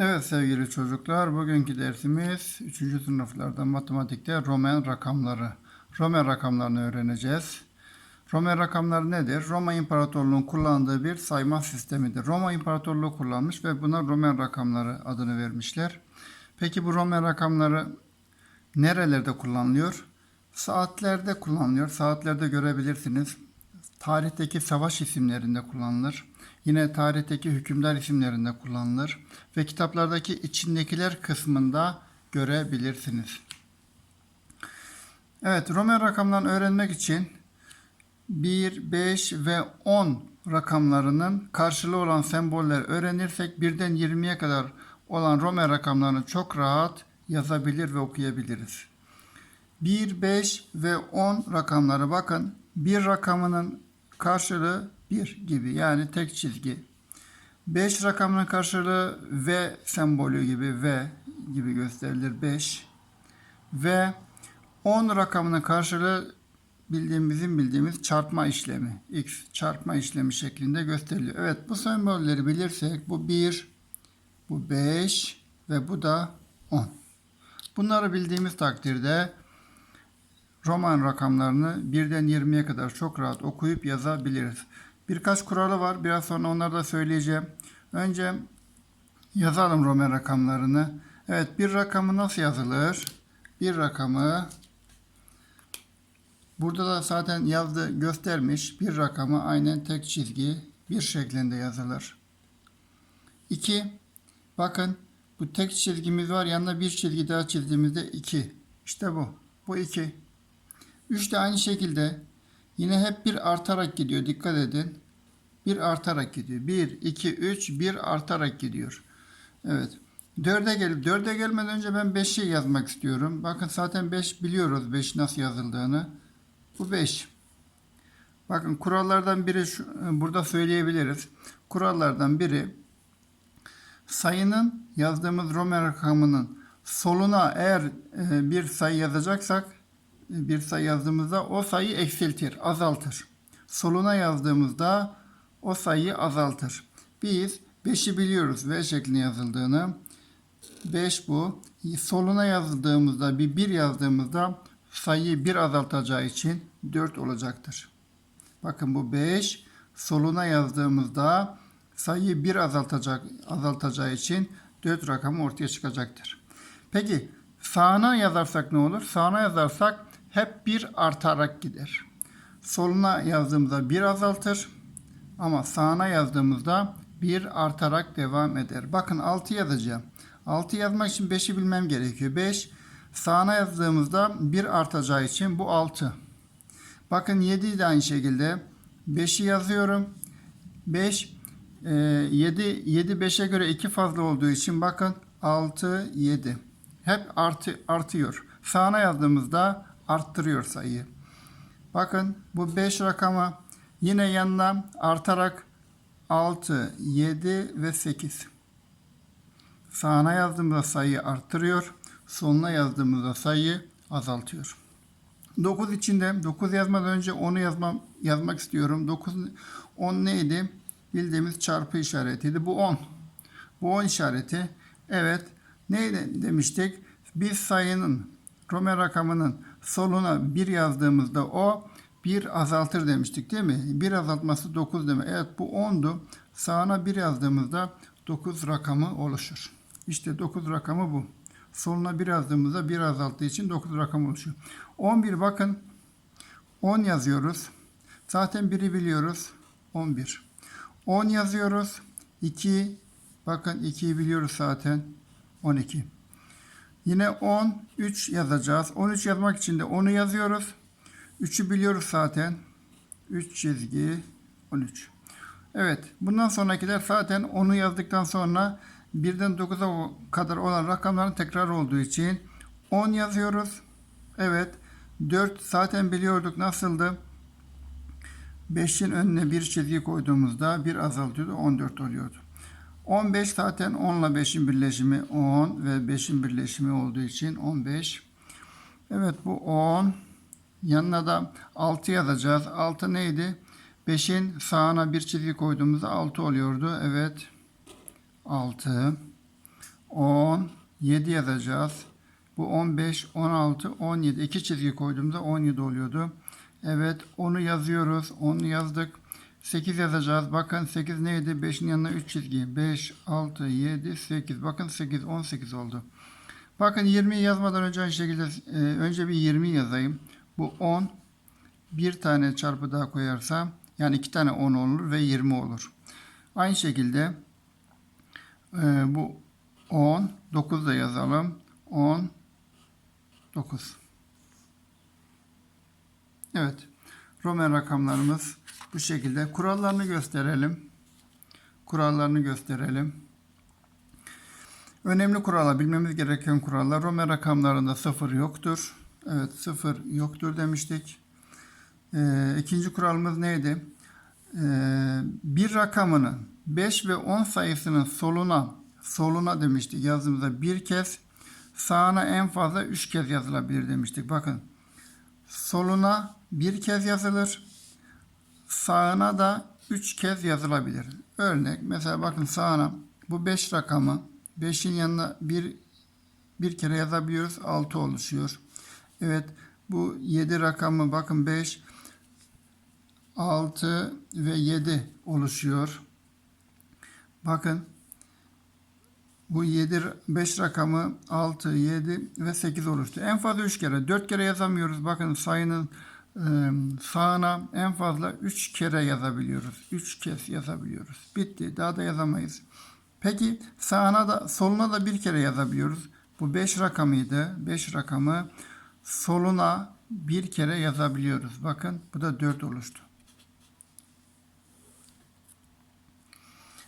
Evet sevgili çocuklar, bugünkü dersimiz 3. sınıflarda matematikte Roman rakamları. Roman rakamlarını öğreneceğiz. Roman rakamları nedir? Roma İmparatorluğu'nun kullandığı bir sayma sistemidir. Roma İmparatorluğu kullanmış ve buna Roman rakamları adını vermişler. Peki bu Roman rakamları nerelerde kullanılıyor? Saatlerde kullanılıyor. Saatlerde görebilirsiniz. Tarihteki savaş isimlerinde kullanılır. Yine tarihteki hükümdar isimlerinde kullanılır. Ve kitaplardaki içindekiler kısmında görebilirsiniz. Evet, Roman rakamlarını öğrenmek için 1, 5 ve 10 rakamlarının karşılığı olan semboller öğrenirsek birden 20'ye kadar olan Roman rakamlarını çok rahat yazabilir ve okuyabiliriz. 1, 5 ve 10 rakamları bakın. Bir rakamının karşılığı 1 gibi yani tek çizgi. 5 rakamının karşılığı V sembolü gibi V gibi gösterilir 5. Ve 10 rakamının karşılığı bildiğimizin bildiğimiz çarpma işlemi. X çarpma işlemi şeklinde gösteriliyor. Evet bu sembolleri bilirsek bu 1, bu 5 ve bu da 10. Bunları bildiğimiz takdirde Roman rakamlarını birden 20'ye kadar çok rahat okuyup yazabiliriz. Birkaç kuralı var. Biraz sonra onları da söyleyeceğim. Önce yazalım Roman rakamlarını. Evet bir rakamı nasıl yazılır? Bir rakamı burada da zaten yazdı göstermiş. Bir rakamı aynen tek çizgi bir şeklinde yazılır. 2. Bakın bu tek çizgimiz var. Yanına bir çizgi daha çizdiğimizde 2. İşte bu. Bu 2. 3 de aynı şekilde yine hep bir artarak gidiyor. Dikkat edin. Bir artarak gidiyor. 1, 2, 3, 1 artarak gidiyor. Evet. 4'e gelip 4'e gelmeden önce ben 5'i yazmak istiyorum. Bakın zaten 5 biliyoruz 5 nasıl yazıldığını. Bu 5. Bakın kurallardan biri şu, burada söyleyebiliriz. Kurallardan biri sayının yazdığımız Roman rakamının soluna eğer e, bir sayı yazacaksak bir sayı yazdığımızda o sayı eksiltir, azaltır. Soluna yazdığımızda o sayıyı azaltır. Biz 5'i biliyoruz V şeklinde yazıldığını. 5 bu. Soluna yazdığımızda bir 1 yazdığımızda sayıyı 1 azaltacağı için 4 olacaktır. Bakın bu 5 soluna yazdığımızda sayıyı 1 azaltacak azaltacağı için 4 rakamı ortaya çıkacaktır. Peki sağına yazarsak ne olur? Sağına yazarsak hep bir artarak gider. Soluna yazdığımızda bir azaltır ama sağına yazdığımızda bir artarak devam eder. Bakın 6 yazacağım. 6 yazmak için 5'i bilmem gerekiyor. 5 sağına yazdığımızda bir artacağı için bu 6. Bakın 7 de aynı şekilde 5'i yazıyorum. 5 e, 7 7 5'e göre 2 fazla olduğu için bakın 6 7. Hep artı artıyor. Sağına yazdığımızda arttırıyor sayıyı. Bakın bu 5 rakamı yine yanına artarak 6, 7 ve 8. Sağına yazdığımızda sayıyı arttırıyor. Soluna yazdığımızda sayıyı azaltıyor. 9 içinde 9 yazmadan önce 10'u yazmam, yazmak istiyorum. 9 10 neydi? Bildiğimiz çarpı işaretiydi. Bu 10. Bu 10 işareti. Evet. Neydi demiştik? Biz sayının Roman rakamının soluna 1 yazdığımızda o 1 azaltır demiştik değil mi? 1 azaltması 9 demek. Evet bu 10'du. Sağına 1 yazdığımızda 9 rakamı oluşur. İşte 9 rakamı bu. Soluna 1 yazdığımızda 1 azalttığı için 9 rakamı oluşuyor. 11 bakın 10 yazıyoruz. Zaten 1'i biliyoruz. 11. 10 yazıyoruz. 2 bakın 2'yi biliyoruz zaten. 12. Yine 10, 3 yazacağız. 13 yazmak için de 10'u yazıyoruz. 3'ü biliyoruz zaten. 3 çizgi 13. Evet. Bundan sonrakiler zaten 10'u yazdıktan sonra 1'den 9'a kadar olan rakamların tekrar olduğu için 10 yazıyoruz. Evet. 4 zaten biliyorduk nasıldı. 5'in önüne bir çizgi koyduğumuzda bir azaltıyordu. 14 oluyordu. 15 zaten 10 ile 5'in birleşimi 10 ve 5'in birleşimi olduğu için 15. Evet bu 10. Yanına da 6 yazacağız. 6 neydi? 5'in sağına bir çizgi koyduğumuzda 6 oluyordu. Evet. 6. 10, 7 yazacağız. Bu 15, 16, 17. İki çizgi koyduğumda 17 oluyordu. Evet, onu yazıyoruz. Onu yazdık. 8 yazacağız. Bakın 8 neydi? 5'in yanına 3 çizgi. 5, 6, 7, 8. Bakın 8, 18 oldu. Bakın 20 yazmadan önce aynı şekilde e, önce bir 20 yazayım. Bu 10. Bir tane çarpı daha koyarsam yani iki tane 10 olur ve 20 olur. Aynı şekilde e, bu 10, 9 da yazalım. 10, 9. Evet. Roman rakamlarımız bu şekilde. Kurallarını gösterelim. Kurallarını gösterelim. Önemli kurallar, bilmemiz gereken kurallar. Roman rakamlarında sıfır yoktur. Evet, sıfır yoktur demiştik. Ee, ikinci kuralımız neydi? Ee, bir rakamının 5 ve 10 sayısının soluna, soluna demiştik yazdığımızda bir kez, sağına en fazla 3 kez yazılabilir demiştik. Bakın, soluna bir kez yazılır, sağına da 3 kez yazılabilir. Örnek, mesela bakın sağına bu 5 rakamı, 5'in yanına bir, bir kere yazabiliyoruz, 6 oluşuyor. Evet, bu 7 rakamı bakın 5, 6 ve 7 oluşuyor. Bakın bu 7 5 rakamı 6, 7 ve 8 oluştu. En fazla 3 kere. 4 kere yazamıyoruz. Bakın sayının sağına en fazla 3 kere yazabiliyoruz. 3 kez yazabiliyoruz. Bitti. Daha da yazamayız. Peki sağına da soluna da bir kere yazabiliyoruz. Bu 5 rakamıydı. 5 rakamı soluna bir kere yazabiliyoruz. Bakın bu da 4 oluştu.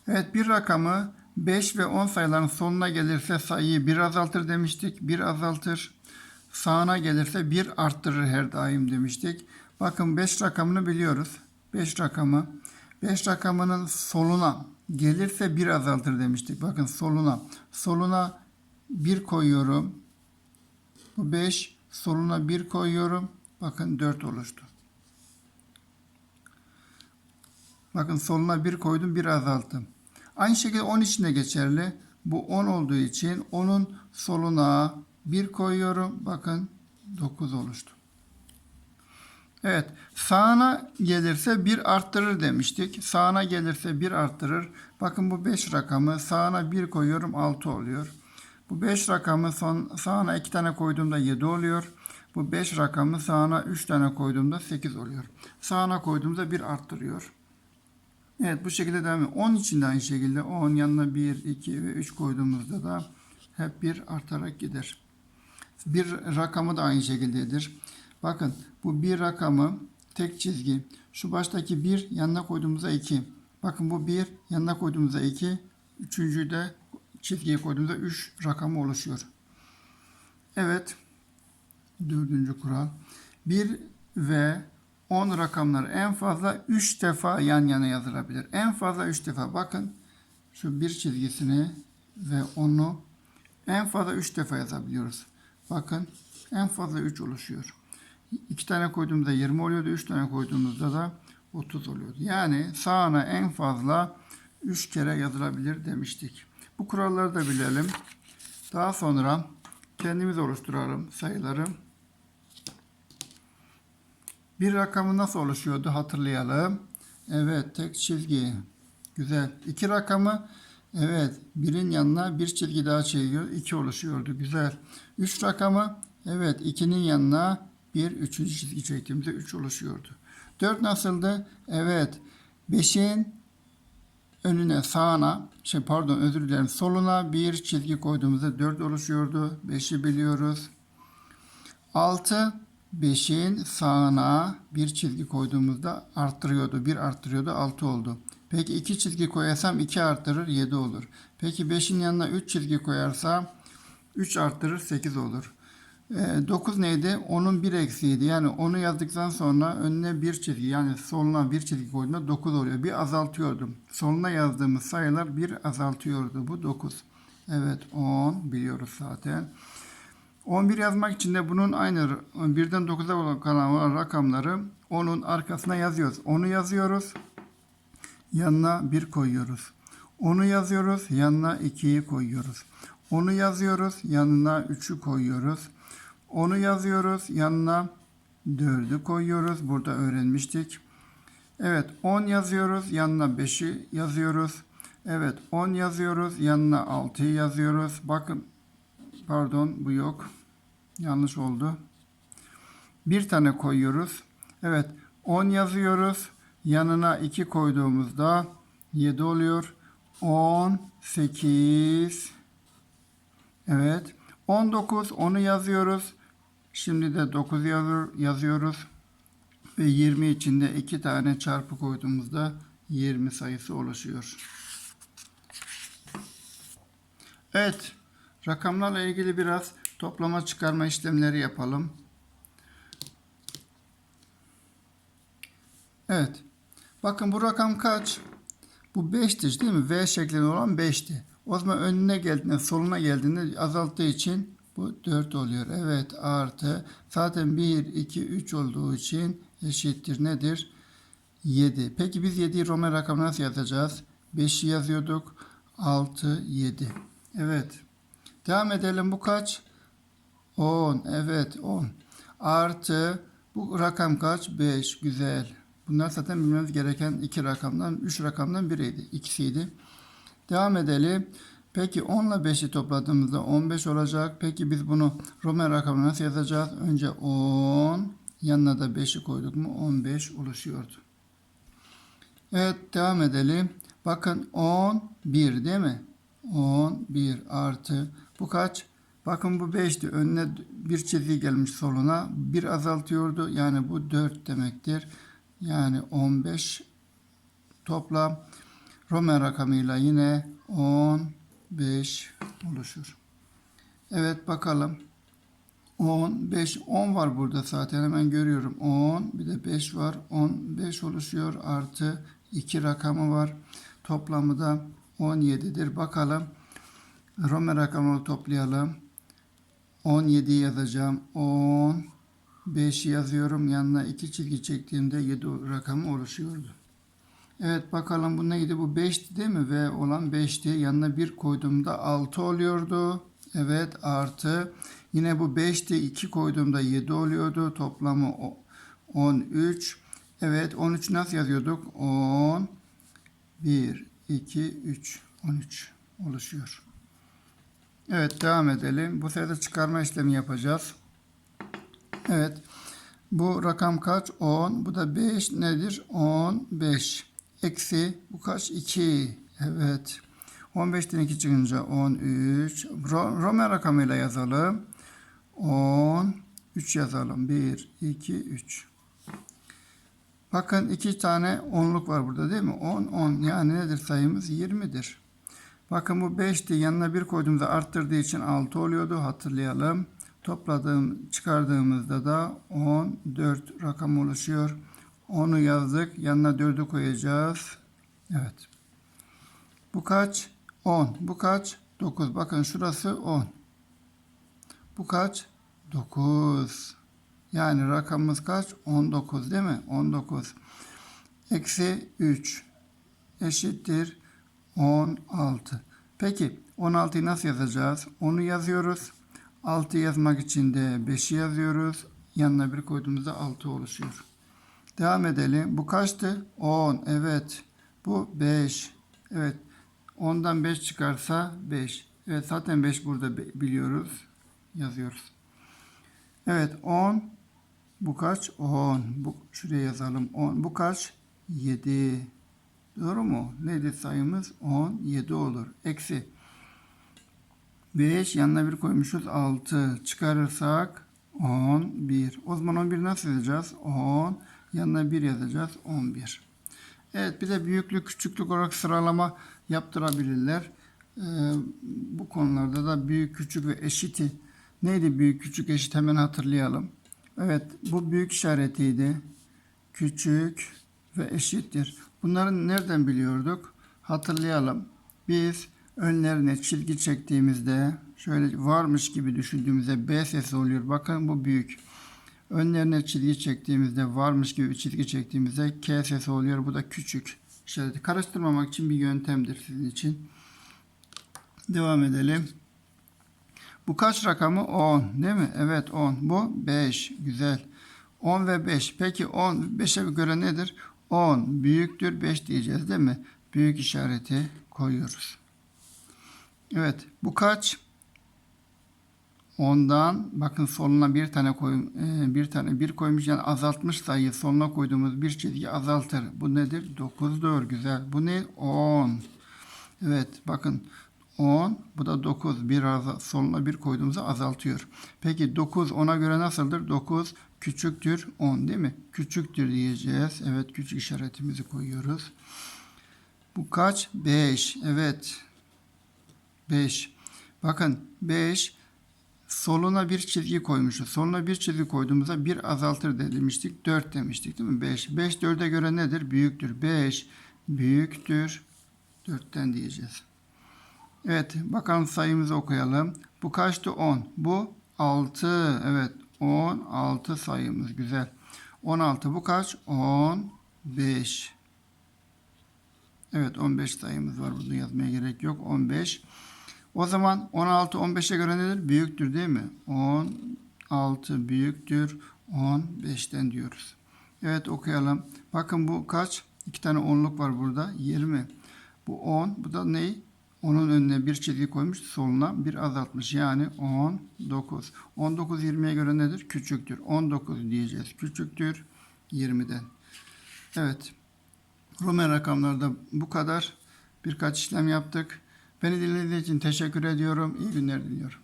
Evet bir rakamı 5 ve 10 sayıların sonuna gelirse sayıyı 1 azaltır demiştik. 1 azaltır. Sağına gelirse 1 arttırır her daim demiştik. Bakın 5 rakamını biliyoruz. 5 rakamı 5 rakamının soluna gelirse 1 azaltır demiştik. Bakın soluna. Soluna 1 koyuyorum. Bu 5 soluna 1 koyuyorum. Bakın 4 oluştu. Bakın soluna 1 koydum 1 azalttım. Aynı şekilde 10 için de geçerli. Bu 10 olduğu için 10'un soluna 1 koyuyorum. Bakın 9 oluştu. Evet. Sağına gelirse 1 arttırır demiştik. Sağına gelirse 1 arttırır. Bakın bu 5 rakamı sağına 1 koyuyorum 6 oluyor. Bu 5 rakamı son, sağına 2 tane koyduğumda 7 oluyor. Bu 5 rakamı sağına 3 tane koyduğumda 8 oluyor. Sağına koyduğumda 1 arttırıyor. Evet bu şekilde devam ediyor. 10 için de aynı şekilde 10 yanına 1, 2 ve 3 koyduğumuzda da hep 1 artarak gider. Bir rakamı da aynı şekildedir. Bakın bu bir rakamı tek çizgi. Şu baştaki 1 yanına koyduğumuzda 2. Bakın bu 1 yanına koyduğumuzda 2. Üçüncüyü de çizgiye koyduğumuzda 3 rakamı oluşuyor. Evet. Dördüncü kural. 1 ve 10 rakamları en fazla 3 defa yan yana yazılabilir. En fazla 3 defa. Bakın şu bir çizgisini ve onu en fazla 3 defa yazabiliyoruz. Bakın en fazla 3 oluşuyor. 2 tane koyduğumuzda 20 oluyordu. 3 tane koyduğumuzda da 30 oluyordu. Yani sağına en fazla 3 kere yazılabilir demiştik. Bu kuralları da bilelim. Daha sonra kendimiz oluşturalım sayıları. Bir rakamı nasıl oluşuyordu hatırlayalım. Evet tek çizgi. Güzel. İki rakamı evet birin yanına bir çizgi daha çekiyor. iki oluşuyordu. Güzel. Üç rakamı evet ikinin yanına bir üçüncü çizgi çektiğimizde üç oluşuyordu. Dört nasıldı? Evet. Beşin önüne sağına şey pardon özür dilerim soluna bir çizgi koyduğumuzda dört oluşuyordu. Beşi biliyoruz. Altı 5'in sağına bir çizgi koyduğumuzda arttırıyordu. 1 arttırıyordu 6 oldu. Peki 2 çizgi koyarsam 2 arttırır 7 olur. Peki 5'in yanına 3 çizgi koyarsam 3 arttırır 8 olur. E, 9 neydi? Onun 1 eksiğiydi. Yani onu yazdıktan sonra önüne bir çizgi yani soluna bir çizgi koyduğunda 9 oluyor. Bir azaltıyordum. Soluna yazdığımız sayılar bir azaltıyordu. Bu 9. Evet 10 biliyoruz zaten. 11 yazmak için de bunun aynı birden 9'a kalan rakamları onun arkasına yazıyoruz. Onu yazıyoruz. Yanına 1 koyuyoruz. Onu yazıyoruz. Yanına 2'yi koyuyoruz. Onu yazıyoruz. Yanına 3'ü koyuyoruz. Onu yazıyoruz. Yanına 4'ü koyuyoruz. Burada öğrenmiştik. Evet 10 yazıyoruz. Yanına 5'i yazıyoruz. Evet 10 yazıyoruz. Yanına 6'yı yazıyoruz. Bakın pardon bu yok. Yanlış oldu. Bir tane koyuyoruz. Evet 10 yazıyoruz. Yanına 2 koyduğumuzda 7 oluyor. 10, 8, evet 19 onu yazıyoruz. Şimdi de 9 yazıyor, yazıyoruz. Ve 20 içinde 2 tane çarpı koyduğumuzda 20 sayısı oluşuyor. Evet, rakamlarla ilgili biraz toplama çıkarma işlemleri yapalım. Evet. Bakın bu rakam kaç? Bu 5'ti değil mi? V şeklinde olan 5'ti. O zaman önüne geldiğinde, soluna geldiğinde azalttığı için bu 4 oluyor. Evet artı. Zaten 1, 2, 3 olduğu için eşittir nedir? 7. Peki biz 7'yi Roman rakamı nasıl yazacağız? 5'i yazıyorduk. 6, 7. Evet. Devam edelim. Bu kaç? 10. Evet 10. Artı bu rakam kaç? 5. Güzel. Bunlar zaten bilmemiz gereken iki rakamdan, üç rakamdan biriydi. ikisiydi. Devam edelim. Peki 10 ile 5'i topladığımızda 15 olacak. Peki biz bunu Roman rakamına nasıl yazacağız? Önce 10, yanına da 5'i koyduk mu 15 oluşuyordu. Evet devam edelim. Bakın 11 değil mi? 11 artı bu kaç? Bakın bu 5'ti. Önüne bir çizgi gelmiş soluna. Bir azaltıyordu. Yani bu 4 demektir. Yani 15 toplam Roman rakamıyla yine 15 oluşur. Evet bakalım. 10, 5, 10 var burada zaten hemen görüyorum. 10 bir de 5 var. 15 oluşuyor artı 2 rakamı var. Toplamı da 17'dir. Bakalım. Roman rakamını toplayalım. 17 yazacağım. 10 5 yazıyorum. Yanına 2 çizgi çektiğimde 7 rakamı oluşuyordu. Evet bakalım bu neydi? Bu 5'ti değil mi? V olan 5'ti. Yanına 1 koyduğumda 6 oluyordu. Evet artı. Yine bu 5'ti. 2 koyduğumda 7 oluyordu. Toplamı 13. Evet 13 nasıl yazıyorduk? 10 1 2 3 13 oluşuyor. Evet devam edelim. Bu sefer çıkarma işlemi yapacağız. Evet. Bu rakam kaç? 10. Bu da 5 nedir? 15. Eksi bu kaç? 2. Evet. 15'ten 2 çıkınca 13. Ro Roman rakamıyla yazalım. 10. 3 yazalım. 1, 2, 3. Bakın iki tane onluk var burada değil mi? 10, 10. Yani nedir sayımız? 20'dir. Bakın bu 5'ti. Yanına 1 koyduğumuzda arttırdığı için 6 oluyordu. Hatırlayalım. Topladığım, çıkardığımızda da 14 rakam oluşuyor. 10'u yazdık. Yanına 4'ü koyacağız. Evet. Bu kaç? 10. Bu kaç? 9. Bakın şurası 10. Bu kaç? 9. Yani rakamımız kaç? 19 değil mi? 19. Eksi 3 eşittir 16. Peki 16'yı nasıl yazacağız? Onu yazıyoruz. 6 yazmak için de 5'i yazıyoruz. Yanına bir koyduğumuzda 6 oluşuyor. Devam edelim. Bu kaçtı? 10. Evet. Bu 5. Evet. 10'dan 5 çıkarsa 5. Evet zaten 5 burada biliyoruz. Yazıyoruz. Evet 10. Bu kaç? 10. Bu, şuraya yazalım. 10. Bu kaç? 7. Doğru mu? Neydi sayımız? 10. 7 olur. Eksi. 5 yanına 1 koymuşuz 6 çıkarırsak 11. O zaman 11 nasıl yazacağız? 10 yanına 1 yazacağız 11. Evet bir de büyüklük küçüklük olarak sıralama yaptırabilirler. Ee, bu konularda da büyük küçük ve eşiti neydi büyük küçük eşit hemen hatırlayalım. Evet bu büyük işaretiydi. Küçük ve eşittir. Bunları nereden biliyorduk? Hatırlayalım. Biz önlerine çizgi çektiğimizde şöyle varmış gibi düşündüğümüzde B sesi oluyor. Bakın bu büyük. Önlerine çizgi çektiğimizde varmış gibi çizgi çektiğimizde K sesi oluyor. Bu da küçük işareti. Karıştırmamak için bir yöntemdir sizin için. Devam edelim. Bu kaç rakamı? 10 değil mi? Evet 10. Bu 5. Güzel. 10 ve 5. Peki 10 5'e göre nedir? 10 büyüktür 5 diyeceğiz değil mi? Büyük işareti koyuyoruz. Evet. Bu kaç? Ondan bakın soluna bir tane koy, e, bir tane bir koymuş yani azaltmış sayıyı soluna koyduğumuz bir çizgi azaltır. Bu nedir? 9'dur. Güzel. Bu ne? 10. Evet bakın 10 bu da 9 bir soluna bir koyduğumuzda azaltıyor. Peki 9 ona göre nasıldır? 9 küçüktür 10 değil mi? Küçüktür diyeceğiz. Evet küçük işaretimizi koyuyoruz. Bu kaç? 5. Evet. 5. Bakın 5 soluna bir çizgi koymuşuz. Soluna bir çizgi koyduğumuzda bir azaltır de demiştik. 4 demiştik değil mi? 5. 5 4'e göre nedir? Büyüktür. 5 büyüktür. 4'ten diyeceğiz. Evet bakalım sayımızı okuyalım. Bu kaçtı? 10. Bu 6. Evet 16 sayımız. Güzel. 16 bu kaç? 15. Evet 15 sayımız var. Bunu yazmaya gerek yok. 15. O zaman 16 15'e göre nedir? Büyüktür değil mi? 16 büyüktür 15'ten diyoruz. Evet okuyalım. Bakın bu kaç? İki tane onluk var burada. 20. Bu 10. Bu da ne? Onun önüne bir çizgi koymuş. Soluna bir azaltmış. Yani 19. 19 20'ye göre nedir? Küçüktür. 19 diyeceğiz. Küçüktür 20'den. Evet. Roman rakamlarda bu kadar. Birkaç işlem yaptık. Beni dinlediğiniz için teşekkür ediyorum. İyi günler diliyorum.